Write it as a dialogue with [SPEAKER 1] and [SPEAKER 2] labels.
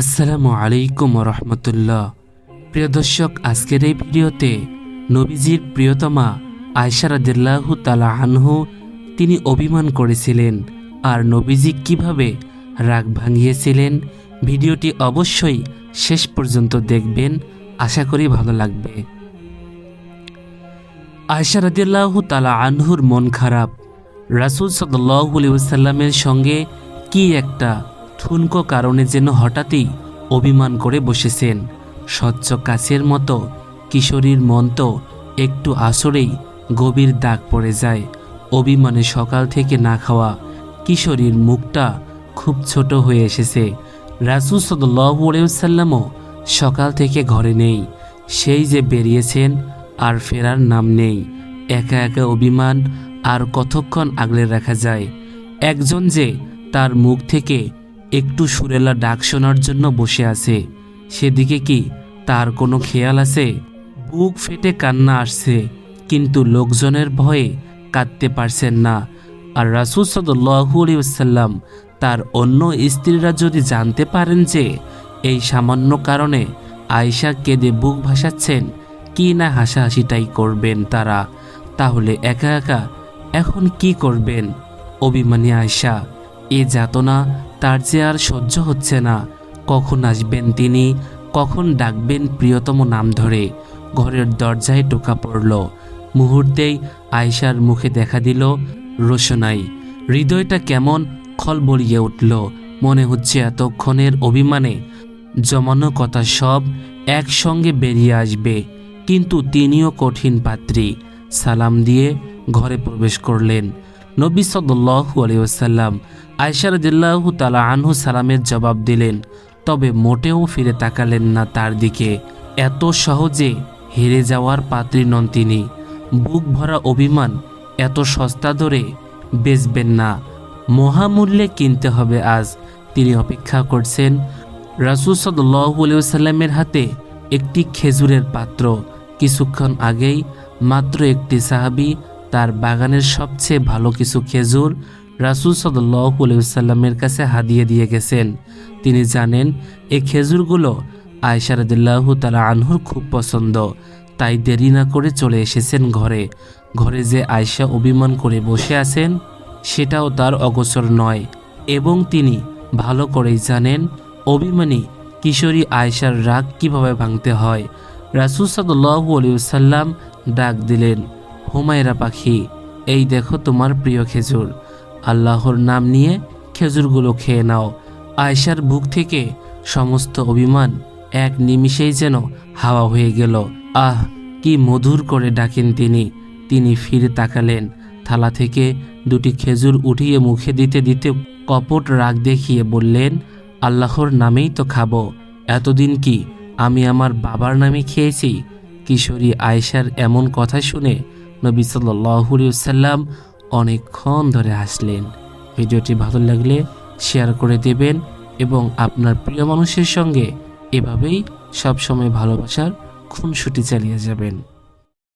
[SPEAKER 1] আসসালামু আলাইকুম রহমতুল্লাহ প্রিয় দর্শক, আজকের এই ভিডিওতে নবীজির প্রিয়তমা আয়সারাদিল্লাহু তালা আনহু তিনি অভিমান করেছিলেন আর নবীজি কীভাবে রাগ ভাঙিয়েছিলেন ভিডিওটি অবশ্যই শেষ পর্যন্ত দেখবেন, আশা করি ভালো লাগবে। আয়সারাদিল্লাহু তালা আনহুর মন খারাপ। রাসুল সাল্লামের সঙ্গে কি একটা ঠুনকো কারণে যেন হঠাৎই অভিমান করে বসেছেন। স্বচ্ছ কাছের মতো কিশোরীর মন তো একটু আসরেই গভীর দাগ পড়ে যায়। অভিমানে সকাল থেকে না খাওয়া কিশোরীর মুখটা খুব ছোট হয়ে এসেছে। রাসুল সাল্লামও সকাল থেকে ঘরে নেই। সেই যে বেরিয়েছেন আর ফেরার নাম নেই। একা একা অভিমান আর কতক্ষণ আগলে রাখা যায়? একজন যে তার মুখ থেকে একটু সুরেলা ডাক শোনার জন্য বসে আছে। সেদিকে কি তার কোনো খেয়াল আছে? বুক ফেটে কান্না আসছে, কিন্তু লোকজনের ভয়ে কাঁদতে পারছেন না। আর রাসুল সাল্লাম তার অন্য স্ত্রীরা যদি জানতে পারেন যে এই সামান্য কারণে আয়সা কেঁদে বুক ভাসাচ্ছেন, কি না হাসাহাসিটাই করবেন তারা? তাহলে একা একা এখন কি করবেন? অভিমানী আয়সা এ যাতনা তার যে আর সহ্য হচ্ছে না। কখন আসবেন তিনি? কখন ডাকবেন প্রিয়তম নাম ধরে? ঘরের দরজায় টোকা পড়ল। মুহূর্তেই আয়সার মুখে দেখা দিল রোশনাই। হৃদয়টা কেমন খলবলিয়ে উঠল। মনে হচ্ছে এতক্ষণের অভিমানে জমানো কথা সব একসঙ্গে বেরিয়ে আসবে। কিন্তু তিনিও কঠিন পাত্রী। সালাম দিয়ে ঘরে প্রবেশ করলেন। নবী সাল্লু আলিয়াল্লাম আয়সার দিল্লাহু তালা আনহু সালামের জবাব দিলেন, তবে মোটেও ফিরে তাকালেন না তার দিকে। এত সহজে হেরে যাওয়ার পাত্রী নন তিনি। বুক ভরা অভিমান এত সস্তা দরে বেচবেন না। মহামূল্যে কিনতে হবে আজ। তিনি অপেক্ষা করছেন রাসুল সাল্লামের হাতে একটি খেজুরের পাত্র। কিছুক্ষণ আগেই মাত্র একটি সাহাবি তার বাগানের সবচেয়ে ভালো কিছু খেজুর রাসুল সাল্লামের কাছে হাদিয়ে দিয়ে গেছেন। তিনি জানেন এই খেজুরগুলো আয়সারদুল্লাহ তালা আনহুর খুব পছন্দ। তাই দেরি না করে চলে এসেছেন ঘরে। ঘরে যে আয়সা অভিমান করে বসে আছেন, সেটাও তার অগোচর নয়। এবং তিনি ভালো করেই জানেন, অভিমানী কিশোরী আয়সার রাগ কীভাবে ভাঙতে হয়। রাসুল সাল্লাম ডাক দিলেন হুমায়রা পাখি, এই দেখো তোমার প্রিয় খেজুর। আল্লাহর নাম নিয়ে খেজুরগুলো খেয়ে নাও। আয়সার বুক থেকে সমস্ত অভিমান এক নিমিষেই যেন হাওয়া হয়ে গেল। আহ, কি মধুর করে ডাকেন তিনি। তিনি ফিরে তাকালেন, থালা থেকে দুটি খেজুর উঠিয়ে মুখে দিতে দিতে কপট রাগ দেখিয়ে বললেন, আল্লাহর নামেই তো খাব। এতদিন কি আমি আমার বাবার নামে খেয়েছি? কিশোরী আয়েশার এমন কথা শুনে নবী সাল্লাম অনেকক্ষণ ধরে আসলেন ভিডিওটি ভালো লাগলে শেয়ার করে দেবেন এবং আপনার প্রিয় মানুষের সঙ্গে এভাবেই সবসময় ভালোবাসার খুনসুটি চালিয়ে যাবেন।